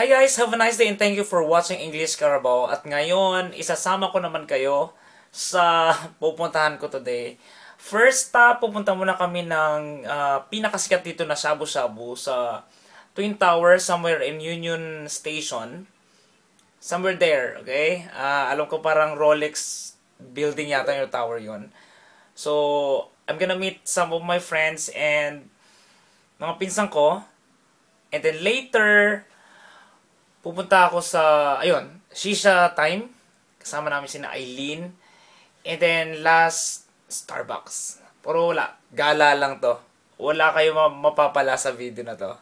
Hi guys, have a nice day and thank you for watching English Carabao. At ngayon, isasama ko naman kayo sa pupuntahan ko today. First stop, pupunta muna kami ng ah, pinakasikat dito na Shabu Shabu sa Twin Tower somewhere in Union Station. Somewhere there, okay? Ah, alam ko parang Rolex building yata yung tower yon. So, I'm gonna meet some of my friends and mga pinsan ko. And then later, pupunta ako sa, ayun, Shisha Time. Kasama namin sina Eileen. And then last, Starbucks. Pero wala, gala lang to. Wala kayo ma- mapapala sa video na to.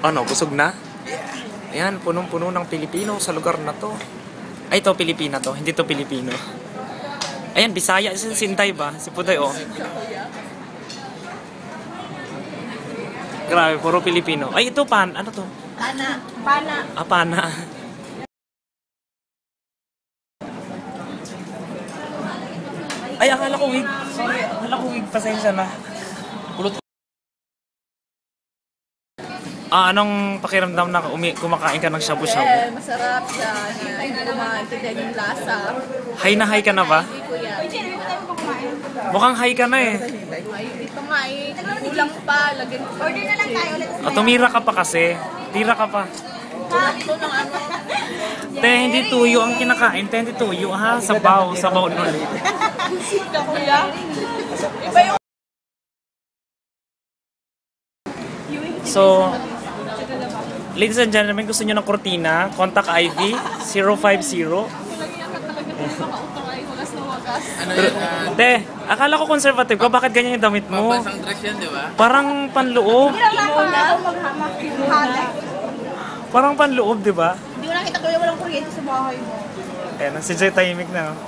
Ano, busog na? Ayan, punong-puno ng Pilipino sa lugar na to. Ay, ito, Pilipina to. Hindi to Pilipino. Ayan, Bisaya. Si Sintay ba? Si Puday, oh. Grabe, puro Pilipino. Ay, ito, pan. Ano to? Pana. Pana. Ah, pana. Ay, akala ko wig. Sorry, akala ko wig. Pasensya na. Ah, anong pakiramdam na umi- kumakain ka ng shabu-shabu? Eh, masarap siya. Hindi ko maintindihan yung lasa. High na high ka na ba? Hindi ko yan. Mukhang high ka na eh. Ay, ito nga eh. Kulang pa. Lagyan ko. Order na lang tayo ulit. Ah, tumira ka pa kasi. Tira ka pa. Tatlo ng ano. Te, hindi tuyo ang kinakain. Te, hindi tuyo ha. Sabaw. Sabaw ulit. Ka kuya. Iba yung So, ladies and gentlemen, gusto nyo ng kortina? Contact Ivy 050. Ano yun? ah, Te, akala ko conservative ka. Bakit ganyan yung damit mo? Pampasang dress yan, di ba? Parang panloob. Maghamak. Parang panloob, di ba? Hindi ko nakita kuya walang kuryente sa bahay mo. Ayan, si Joy tahimik na. oh.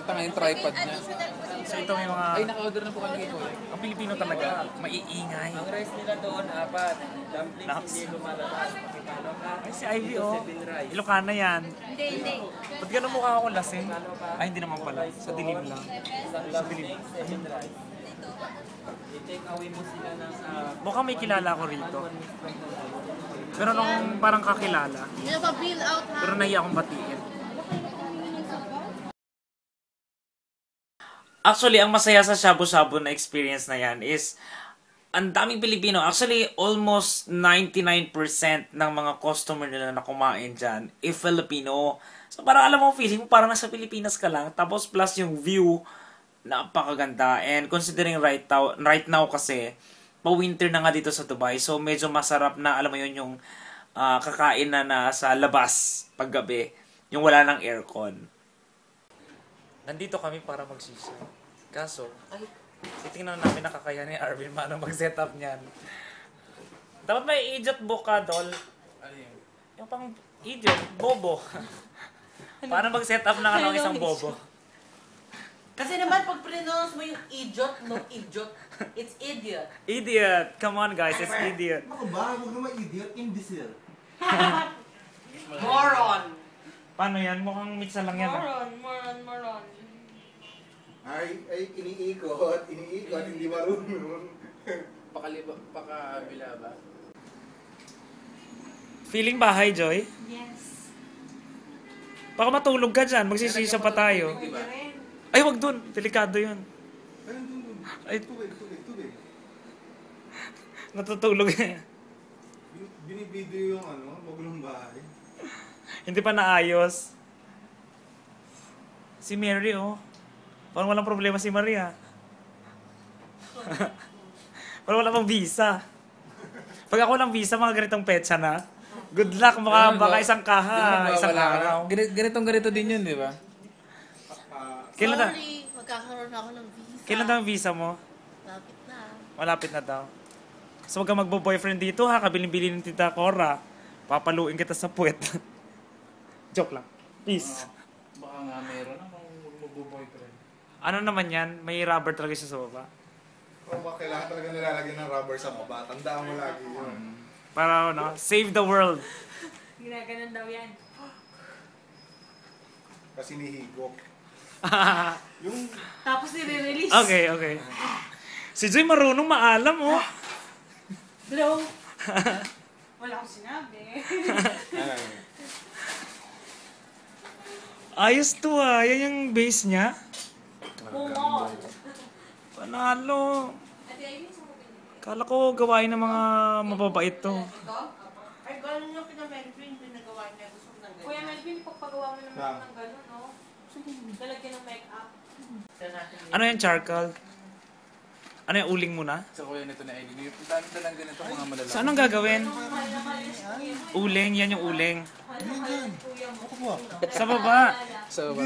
Ito nga yung tripod niya. So ito may mga... Ay, naka-order na po kami Kuya. Ang Pilipino talaga, maiingay. Ang rice nila doon, apat. Dumplings Laps. hindi lumalabas. Ay, si Ivy, oh. Ilocana yan. Hindi, hindi. Ba't ganun mukha ako lasing? Ay, hindi naman pala. Sa dilim lang. Seven rice. I-take away mo sila ng uh, Mukhang may kilala ko rito. Pero nung parang kakilala, pero nahiya akong batiin. Actually, ang masaya sa shabu-shabu na experience na yan is ang daming Pilipino. Actually, almost 99% ng mga customer nila na kumain dyan, if Filipino. So, parang alam mo, feeling mo parang nasa Pilipinas ka lang. Tapos, plus yung view, napakaganda. And considering right now, right now kasi, pa-winter na nga dito sa Dubai. So, medyo masarap na, alam mo yun, yung ah, kakain na na sa labas paggabi. Yung wala ng aircon. Nandito kami para magsisi. Kaso, titingnan namin na kakaya ni Arvin paano mag-setup niyan. Dapat may idiot book ka, Dol. Ano yun? Yung pang idiot, bobo. paano mag-setup ng ano isang bobo? Kasi naman, pag pronounce mo yung idiot, no idiot. It's idiot. Idiot! Come on guys, it's idiot. Ako ba? Huwag naman idiot, imbecile. Moron. Paano yan? Mukhang mitsa lang yan. ah. Moron, moron. Ay, ay, iniikot, iniikot, hindi marunong. Pakaliba, pakabila ba? Feeling bahay, Joy? Yes. Baka matulog ka dyan, magsisisa pa tayo. Ay, wag dun. Delikado yun. Ay, Tubig, tubig, tubig. natutulog. Bin- Binibideo yung ano, bagulong bahay. Hindi pa naayos. Si Mary, oh. Parang walang problema si Maria. Parang wala pang visa. Pag ako lang visa, mga ganitong petsa na. Good luck, baka, baka isang kaha, isang araw. Ganit, ganitong ganito din yun, di ba? Kailan na, Sorry, magkakaroon ako ng visa. kailan na ang visa mo? Lapit na. Malapit na daw. So, wag kang magbo-boyfriend dito ha, kabiling-bili ng tita Cora. Papaluin kita sa puwet. Joke lang. Peace. Baka nga meron akong magbo-boyfriend. Ano naman yan? May rubber talaga siya sa baba. Kung ba kailangan talaga nilalagyan ng rubber sa baba, tandaan mo lagi yun. Para ano, save the world. Ginaganon daw yan. Kasi nihigop. Yung Tapos nire-release. okay, okay. Si Joy marunong maalam, oh. Blow. Wala akong sinabi. Ayos to ah. Yan yung base niya. Kumot. Panalo. Kala ko gawain ng mga mababait to. Ito? Ay, gano'n yung kina-Melvin, pinagawa niya. Gusto ko ng ganyan. Kuya Melvin, pagpagawa mo naman Yeah. ng gano'n, no? Lalagyan ng make-up. Ano yan, charcoal? Ano yung uling muna? Sa kuya nito na Eileen. Yung dami na lang ganito mga malalaki. So, anong gagawin? Uling, yan yung uling. Sa baba. So, ba?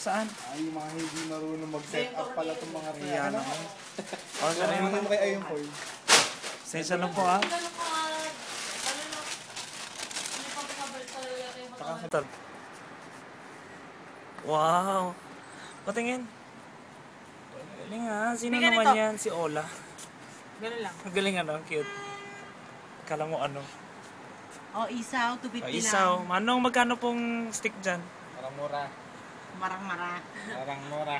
Saan? Ay, yung mga hindi marunong mag-set up pala itong mga riyan. Ano? Oh, Ano ganun. yung Foy? Sensya lang po ah. Ano na, ano mo naman. Wow. Patingin. Galing ah. Sino May naman ganito. yan? Si Ola. Gano'n lang. Ang galing ano, cute. Kala mo ano. Oh, isaw, Oh, 250 isaw. Manong, magkano pong stick dyan? Parang mura. Marang-mara. Parang mura.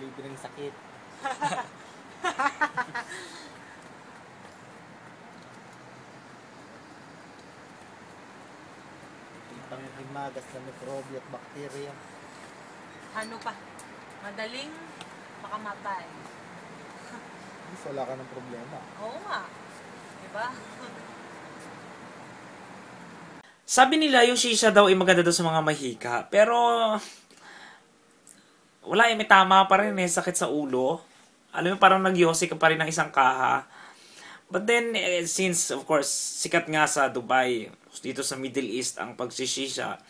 Libreng sakit. Itang himagas na mikrobyo at bakterya. Ano pa? Madaling makamatay. Mas wala ka ng problema. Oo nga. Diba? Sabi nila yung shisha daw ay maganda daw sa mga mahika. Pero, wala eh, may tama pa rin eh, sakit sa ulo. Alam mo, parang nagyosi ka pa rin ng isang kaha. But then, eh, since, of course, sikat nga sa Dubai, dito sa Middle East, ang pagsishisha,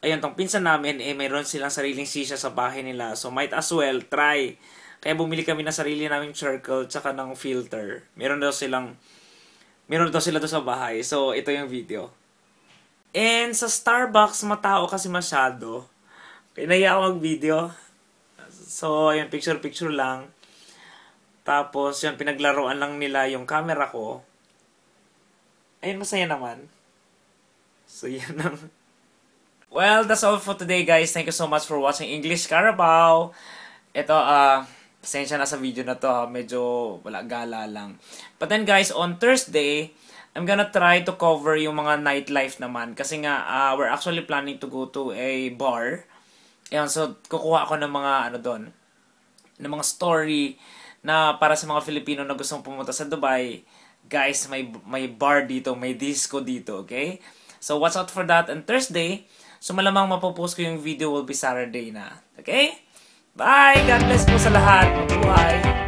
ayun, tong pinsan namin, eh, mayroon silang sariling shisha sa bahay nila. So, might as well, try. Kaya bumili kami ng sarili naming circle, tsaka ng filter. Meron daw silang, meron daw sila doon sa bahay. So, ito yung video. And sa Starbucks, matao kasi masyado. Kaya nahiya ako mag-video. So, ayun, picture-picture lang. Tapos, yun, pinaglaruan lang nila yung camera ko. Ayun, masaya naman. So, yan lang. Well, that's all for today, guys. Thank you so much for watching English Carabao. Ito, ah, pasensya na sa video na to. ha. Medyo wala gala lang. But then, guys, on Thursday, I'm gonna try to cover yung mga nightlife naman. Kasi nga, ah, we're actually planning to go to a bar. Ayan, so, kukuha ako ng mga, ano doon, ng mga story na para sa mga Filipino na gustong pumunta sa Dubai, guys, may may bar dito, may disco dito, okay? So watch out for that on Thursday. So malamang mapopost ko yung video will be Saturday na. Okay? Bye! God bless po sa lahat. Mabuhay!